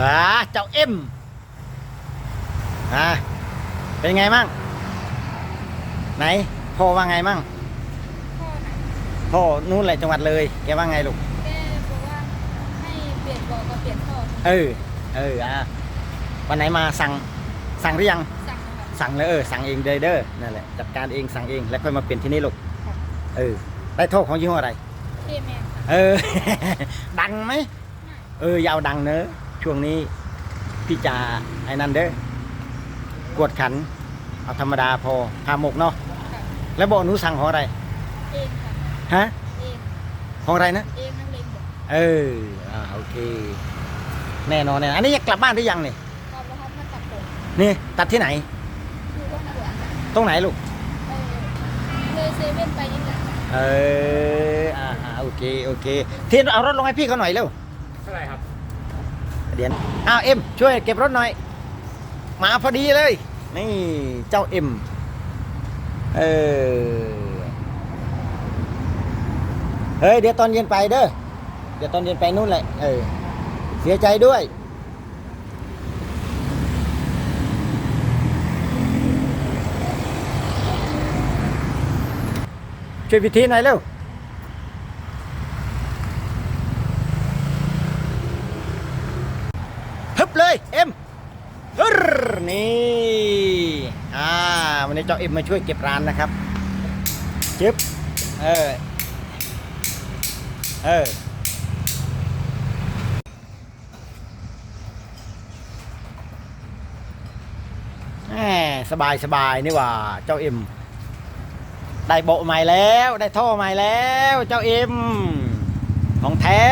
อ่าเจ้าเอ็มอ่าเป็นไงมั่งไหนพ่อว่าไงมั่งพ่อน่ะพ่อนู่นแหละจังหวัดเลย แกว่าไงลูกแกบอกว่าให้เปลี่ยนบอกกับเปลี่ยนท่อเออเอออะวันไหนมาสั่งสั่งหรือยัง สั่งนะครับสั่งเลยเออสั่งเองเลยเด้อนั่นแหละจัดการเองสั่งเองแล้วค่อยมาเปลี่ยนที่นี่ลูกครับเออได้โทษของยี่ห้ออะไร เคแมนครับเออ ดังไหมเออยาวดังเนอะ ช่วงนี้พี่จ่าไอ้นั่นเด้อกวดขัน เอาธรรมดาพอพาหมกเนาะครับแล้วบอกหนูสั่งของอะไรเองครับฮะเองของอะไรนะเองนักเลงบอกเอออ่าโอเค แน่นอนแน่นอนอันนี้กลับบ้านหรือยังเนี่ยก็บอกเขามาตัดผมนี่ตัดที่ไหน คือว่าหัวตรงไหนลูก เออเลยเซเว่นไปนี่แหละเอออ่าอ่าโอเค โอเค เทียนเอารถลงให้พี่เขาหน่อยเร็วเท่าไหร่ครับ เดี๋ยวอ้าวเอ็มช่วยเก็บรถหน่อย มาพอดีเลย นี่เจ้าเอ็มเออเฮ้ยเดี๋ยวตอนเย็นไปเด้อเดี๋ยวตอนเย็นไปนู่นแหละเออเสียใจด้วยช่วยพิธีหน่อยเร็ว บเลยเอ็มนี่อ่าวันนี้เจ้าเอ็มมาช่วยเก็บร้านนะครับจึ๊บเออเออแหมสบายสบายนี่ว่า เจ้าเอ็มได้โบใหม่แล้ว ได้ท่อใหม่แล้ว เจ้าเอ็มของแท้